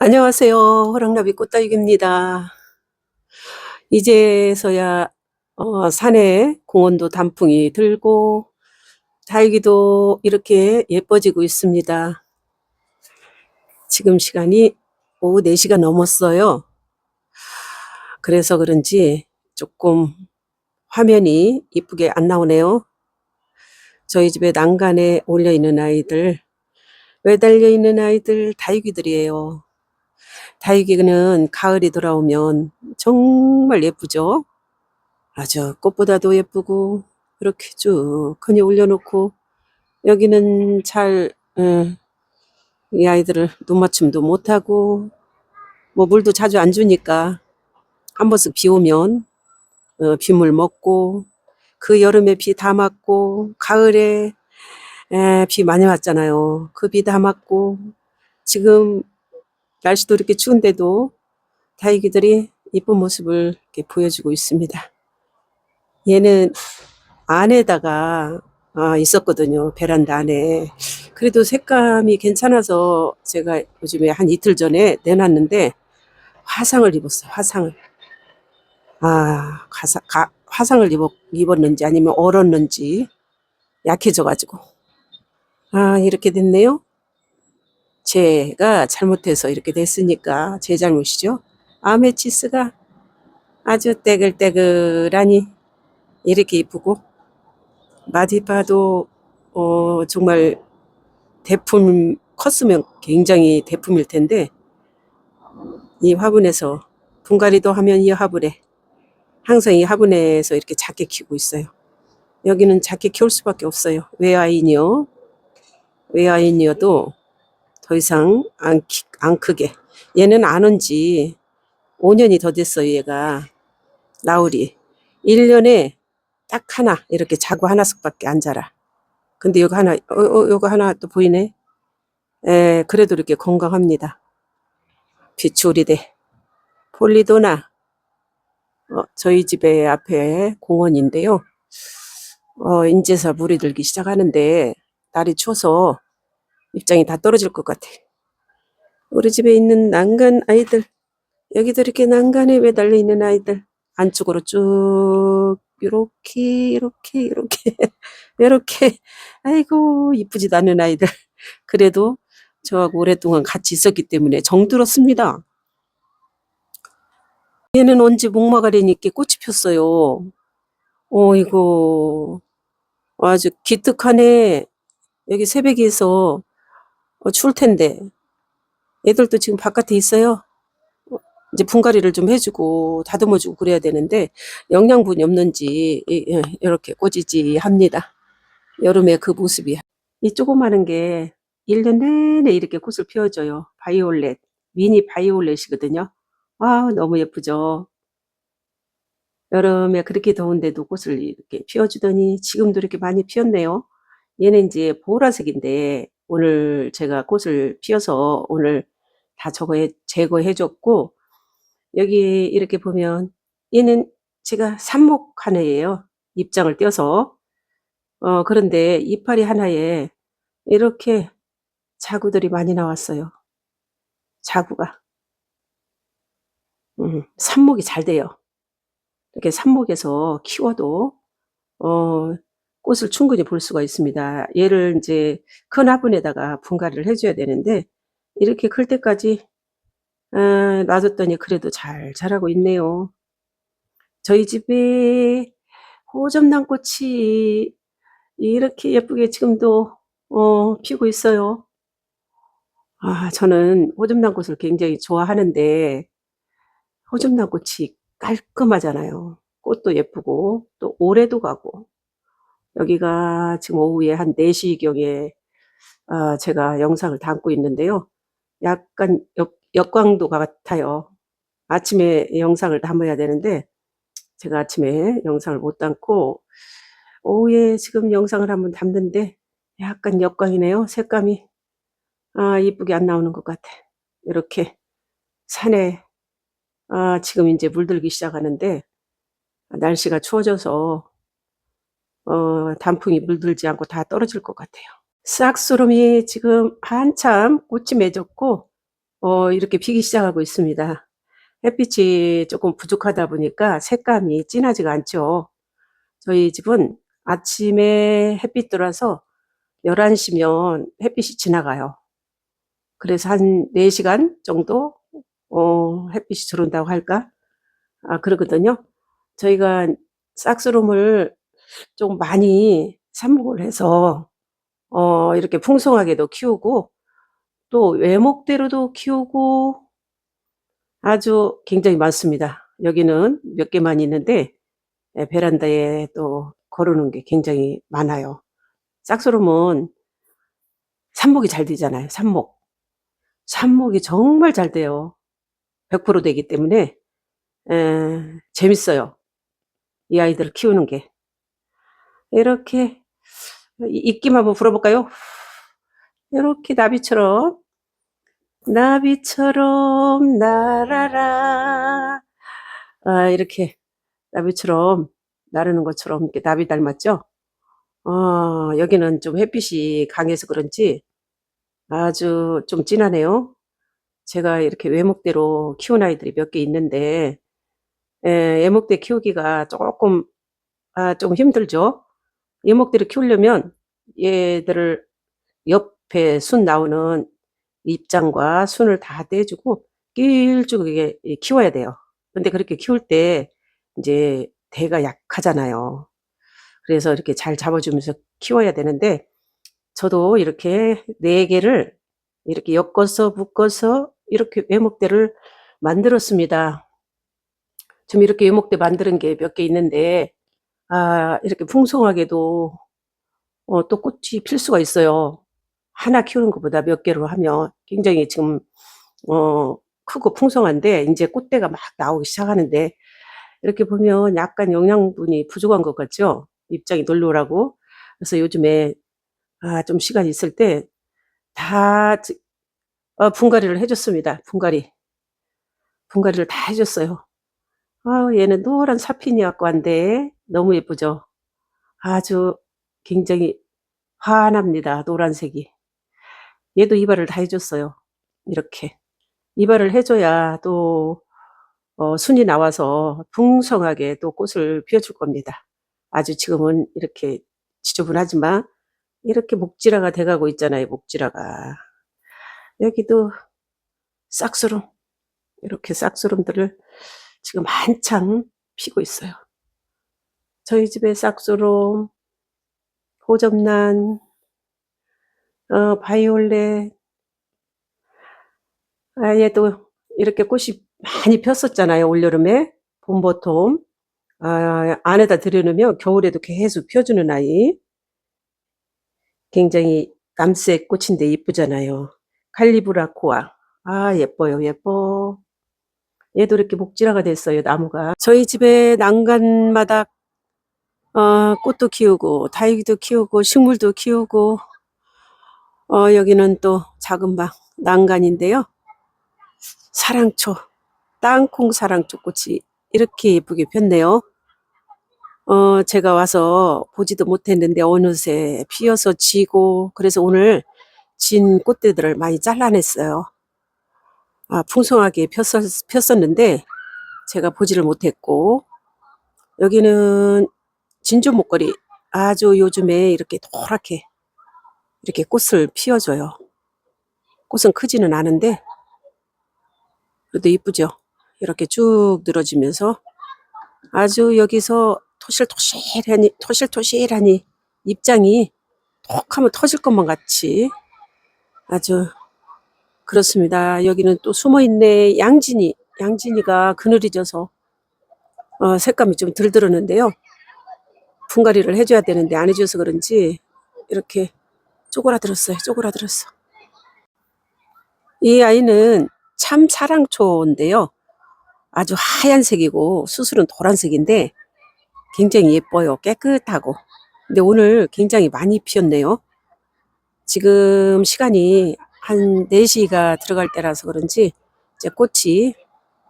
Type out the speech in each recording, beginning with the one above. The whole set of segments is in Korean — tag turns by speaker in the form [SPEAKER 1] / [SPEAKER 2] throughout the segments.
[SPEAKER 1] 안녕하세요. 호랑나비 꽃다육입니다. 이제서야 어, 산에 공원도 단풍이 들고 다육이도 이렇게 예뻐지고 있습니다. 지금 시간이 오후 4시가 넘었어요. 그래서 그런지 조금 화면이 이쁘게 안 나오네요. 저희 집에 난간에 올려 있는 아이들, 매달려 있는 아이들 다육이들이에요. 다육이는 가을이 돌아오면 정말 예쁘죠? 아주 꽃보다도 예쁘고 이렇게 쭉 흔히 올려놓고 여기는 잘, 음, 이 아이들을 눈맞춤도 못하고 뭐 물도 자주 안 주니까 한 번씩 비 오면 어, 빗물 먹고 그 여름에 비 다 맞고 가을에 에, 비 많이 왔잖아요. 그 비 다 맞고 지금 날씨도 이렇게 추운데도 다육이들이 이쁜 모습을 이렇게 보여주고 있습니다. 얘는 안에다가 아, 있었거든요. 베란다 안에. 그래도 색감이 괜찮아서 제가 요즘에 한 이틀 전에 내놨는데 화상을 입었어요. 화상을. 아, 가사, 가, 화상을 입었, 입었는지 아니면 얼었는지 약해져가지고. 아, 이렇게 됐네요. 제가 잘못해서 이렇게 됐으니까 제 잘못이죠. 아메치스가 아주 떼글떼글하니 이렇게 이쁘고 마디바도 어, 정말 대품 컸으면 굉장히 대품일 텐데 이 화분에서 분갈이도 하면 이 화분에 항상 이 화분에서 이렇게 작게 키우고 있어요. 여기는 작게 키울 수밖에 없어요. 외아인이요. 외아인이어도 더 이상 안, 키- 안 크게. 얘는 안 온 지 5년이 더 됐어요, 얘가. 나으리. 1년에 딱 하나, 이렇게 자고 하나씩 밖에 안 자라. 근데 여기 하나, 어, 어, 요거 하나 또 보이네. 에, 그래도 이렇게 건강합니다. 비추리대. 폴리도나. 어, 저희 집에 앞에 공원인데요. 어, 인제서 물이 들기 시작하는데, 날이 추워서 입장이 다 떨어질 것 같아. 우리 집에 있는 난간 아이들, 여기도 이렇게 난간에 매달려 있는 아이들, 안쪽으로 쭉, 요렇게, 요렇게, 요렇게, 요렇게, 아이고, 이쁘지도 않은 아이들. 그래도 저하고 오랫동안 같이 있었기 때문에 정들었습니다. 얘는 언제 목마가리니 있게 꽃이 폈어요. 어, 이거, 아주 기특하네. 여기 새벽에서 어, 추울 텐데. 애들도 지금 바깥에 있어요. 어, 이제 분갈이를 좀 해주고 다듬어주고 그래야 되는데 영양분이 없는지 이- 예, 이렇게 꼬지지 합니다. 여름에 그 모습이 이 조그마한 게 1년 내내 이렇게 꽃을 피워줘요. 바이올렛, 미니 바이올렛이거든요. 아 너무 예쁘죠. 여름에 그렇게 더운데도 꽃을 이렇게 피워주더니 지금도 이렇게 많이 피었네요. 얘는 이제 보라색인데 오늘 제가 꽃을 피워서 오늘 다 저거 해, 제거해 줬고 여기 이렇게 보면 얘는 제가 삽목 하나예요. 입장을 떼어서 어 그런데 이파리 하나에 이렇게 자구들이 많이 나왔어요. 자구가 음, 삽목이 잘 돼요. 이렇게 삽목에서 키워도 어, 꽃을 충분히 볼 수가 있습니다. 얘를 이제 큰 화분에다가 분갈이를 해줘야 되는데 이렇게 클 때까지 아, 놔뒀더니 그래도 잘 자라고 있네요. 저희 집에 호접란 꽃이 이렇게 예쁘게 지금도 어, 피고 있어요. 아, 저는 호접란 꽃을 굉장히 좋아하는데 호접란 꽃이 깔끔하잖아요. 꽃도 예쁘고 또 오래도 가고 여기가 지금 오후에 한 4시경에 아, 제가 영상을 담고 있는데요. 약간 역, 역광도 같아요. 아침에 영상을 담아야 되는데 제가 아침에 영상을 못 담고 오후에 지금 영상을 한번 담는데 약간 역광이네요. 색감이 아, 이쁘게 안 나오는 것 같아. 이렇게 산에 아, 지금 이제 물들기 시작하는데 날씨가 추워져서 어, 단풍이 물들지 않고 다 떨어질 것 같아요. 싹수름이 지금 한참 꽃이 맺었고 어, 이렇게 피기 시작하고 있습니다. 햇빛이 조금 부족하다 보니까 색감이 진하지가 않죠. 저희 집은 아침에 햇빛 들어와서 11시면 햇빛이 지나가요. 그래서 한 4시간 정도 어, 햇빛이 들어온다고 할까? 아, 그러거든요. 저희가 싹스롬을 좀 많이 삽목을 해서 어, 이렇게 풍성하게도 키우고 또 외목대로도 키우고 아주 굉장히 많습니다. 여기는 몇 개만 있는데 예, 베란다에 또 걸어놓은 게 굉장히 많아요. 싹스롬은 삽목이 잘 되잖아요. 삽목. 삽목이 정말 잘 돼요. 100% 되기 때문에 에, 재밌어요. 이 아이들을 키우는 게. 이렇게 이- 입김 한번 불어볼까요? 이렇게 나비처럼 나비처럼 날아라 아, 이렇게 나비처럼 나르는 것처럼 이렇게 나비 닮았죠? 어, 여기는 좀 햇빛이 강해서 그런지 아주 좀 진하네요. 제가 이렇게 외목대로 키운 아이들이 몇 개 있는데 에, 외목대 키우기가 조금 아, 좀 힘들죠. 외목대로 키우려면 얘들을 옆에 순 나오는 입장과 순을 다 떼주고 길쭉하게 키워야 돼요. 근데 그렇게 키울 때 이제 대가 약하잖아요. 그래서 이렇게 잘 잡아주면서 키워야 되는데 저도 이렇게 네 개를 이렇게 엮어서 묶어서 이렇게 외목대를 만들었습니다. 좀 이렇게 외목대 만드는 게 몇 개 있는데 아 이렇게 풍성하게도 어, 또 꽃이 필 수가 있어요. 하나 키우는 것보다 몇 개로 하면 굉장히 지금 어, 크고 풍성한데 이제 꽃대가 막 나오기 시작하는데 이렇게 보면 약간 영양분이 부족한 것 같죠? 입장이 놀러오라고. 그래서 요즘에 아, 좀 시간이 있을 때 다 어, 분갈이를 해줬습니다. 분갈이. 분갈이를 다 해줬어요. 아, 얘는 노란 사피니 갖고 왔는데 너무 예쁘죠? 아주 굉장히 환합니다. 노란색이. 얘도 이발을 다 해줬어요. 이렇게. 이발을 해줘야 또 어, 순이 나와서 풍성하게 또 꽃을 피워줄 겁니다. 아주 지금은 이렇게 지저분하지만 이렇게 목지라가 돼가고 있잖아요. 목지라가. 여기도 싹스름 이렇게 싹스름들을 지금 한창 피고 있어요. 저희 집에 싹스름, 호접란, 어, 바이올렛, 아, 얘도 이렇게 꽃이 많이 폈었잖아요. 올여름에. 봄보통. 아, 안에다 들여놓으면 겨울에도 계속 펴주는 아이. 굉장히 남색 꽃인데 이쁘잖아요. 칼리브라코아. 아, 예뻐요. 예뻐. 얘도 이렇게 목지라가 됐어요. 나무가. 저희 집에 난간마다 어, 꽃도 키우고, 다육이도 키우고, 식물도 키우고, 어, 여기는 또 작은 방, 난간인데요. 사랑초, 땅콩 사랑초 꽃이 이렇게 예쁘게 폈네요. 어, 제가 와서 보지도 못했는데 어느새 피어서 지고, 그래서 오늘 진 꽃대들을 많이 잘라냈어요. 아, 풍성하게 폈었, 폈었는데, 제가 보지를 못했고, 여기는 진주 목걸이 아주 요즘에 이렇게 노랗게 이렇게 꽃을 피워줘요. 꽃은 크지는 않은데, 그래도 이쁘죠? 이렇게 쭉 늘어지면서 아주 여기서 토실토실하니, 토실토실하니 입장이 톡 하면 터질 것만 같이 아주 그렇습니다. 여기는 또 숨어있네. 양진이, 양진이가 그늘이 져서 어, 색감이 좀 들들었는데요. 분갈이를 해줘야 되는데 안 해줘서 그런지 이렇게 쪼그라들었어요. 쪼그라들었어. 이 아이는 참 사랑초인데요. 아주 하얀색이고 수술은 노란색인데 굉장히 예뻐요. 깨끗하고. 근데 오늘 굉장히 많이 피었네요. 지금 시간이 한 4시가 들어갈 때라서 그런지 이제 꽃이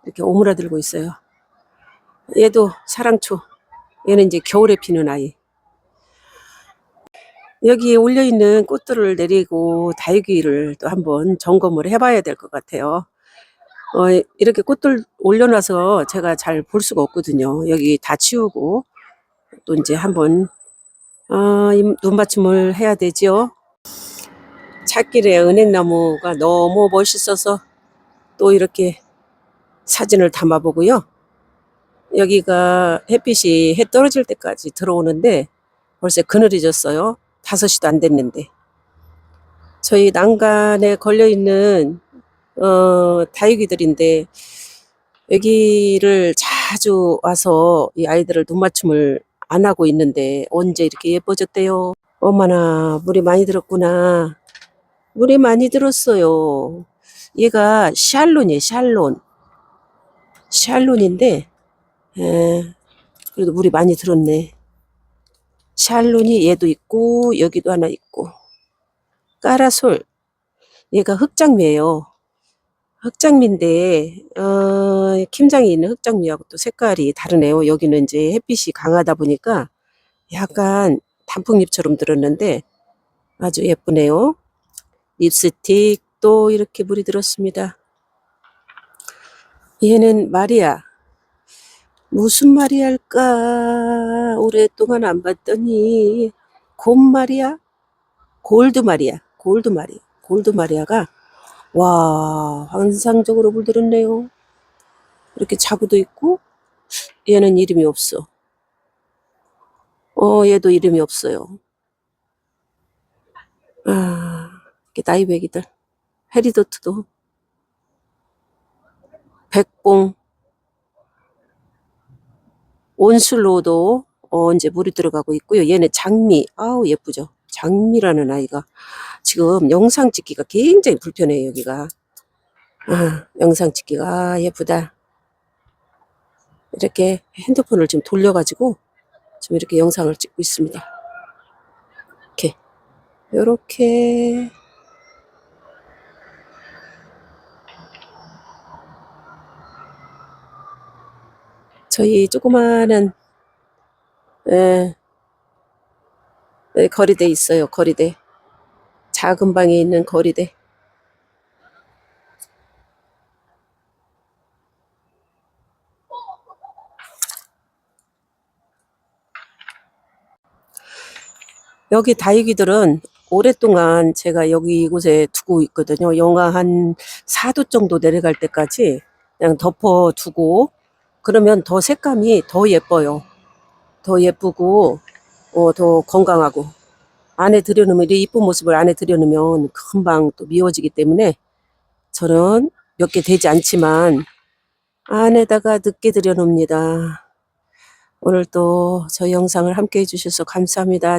[SPEAKER 1] 이렇게 오므라들고 있어요. 얘도 사랑초. 얘는 이제 겨울에 피는 아이. 여기 올려 있는 꽃들을 내리고 다육이를 또 한번 점검을 해봐야 될 것 같아요. 어, 이렇게 꽃들 올려놔서 제가 잘 볼 수가 없거든요. 여기 다 치우고 또 이제 한번 아, 이 눈받침을 해야 되지요. 찻길에 은행나무가 너무 멋있어서 또 이렇게 사진을 담아보고요. 여기가 햇빛이 해 떨어질 때까지 들어오는데 벌써 그늘이 졌어요. 5시도 안 됐는데. 저희 난간에 걸려있는 어, 다육이들인데 여기를 자주 와서 이 아이들을 눈맞춤을 안 하고 있는데 언제 이렇게 예뻐졌대요. 어머나 물이 많이 들었구나. 물이 많이 들었어요. 얘가 샬론이에요. 샬론. 샬론인데 에, 그래도 물이 많이 들었네. 샬론이 얘도 있고 여기도 하나 있고 까라솔 얘가 흑장미예요. 흑장미인데 어, 김장에 있는 흑장미하고 또 색깔이 다르네요. 여기는 이제 햇빛이 강하다 보니까 약간 단풍잎처럼 들었는데 아주 예쁘네요. 립스틱도 이렇게 물이 들었습니다. 얘는 마리아. 무슨 마리아일까? 오랫동안 안 봤더니 곰 마리아? 골드 마리아. 골드 마리아. 골드 마리아가 와 환상적으로 물들었네요. 이렇게 자구도 있고 얘는 이름이 없어. 어 얘도 이름이 없어요. 아 이렇게 나이베기들 헤리도트도 백봉 온슬로도 어, 이제 물이 들어가고 있고요. 얘는 장미. 아우 예쁘죠. 장미라는 아이가 지금 영상 찍기가 굉장히 불편해요. 여기가. 아, 영상 찍기가 아, 예쁘다. 이렇게 핸드폰을 지금 돌려가지고 지금 이렇게 영상을 찍고 있습니다. 이렇게 요렇게 저희 조그마한 에, 에, 거리대 있어요. 거리대. 작은 방에 있는 거리대. 여기 다육이들은 오랫동안 제가 여기 이곳에 두고 있거든요. 영하 한 4도 정도 내려갈 때까지 그냥 덮어 두고 그러면 더 색감이 더 예뻐요. 더 예쁘고 어, 더 건강하고 안에 들여놓으면 이 이쁜 모습을 안에 들여놓으면 금방 또 미워지기 때문에 저는 몇 개 되지 않지만 안에다가 늦게 들여놓습니다. 오늘 또 저희 영상을 함께 해주셔서 감사합니다.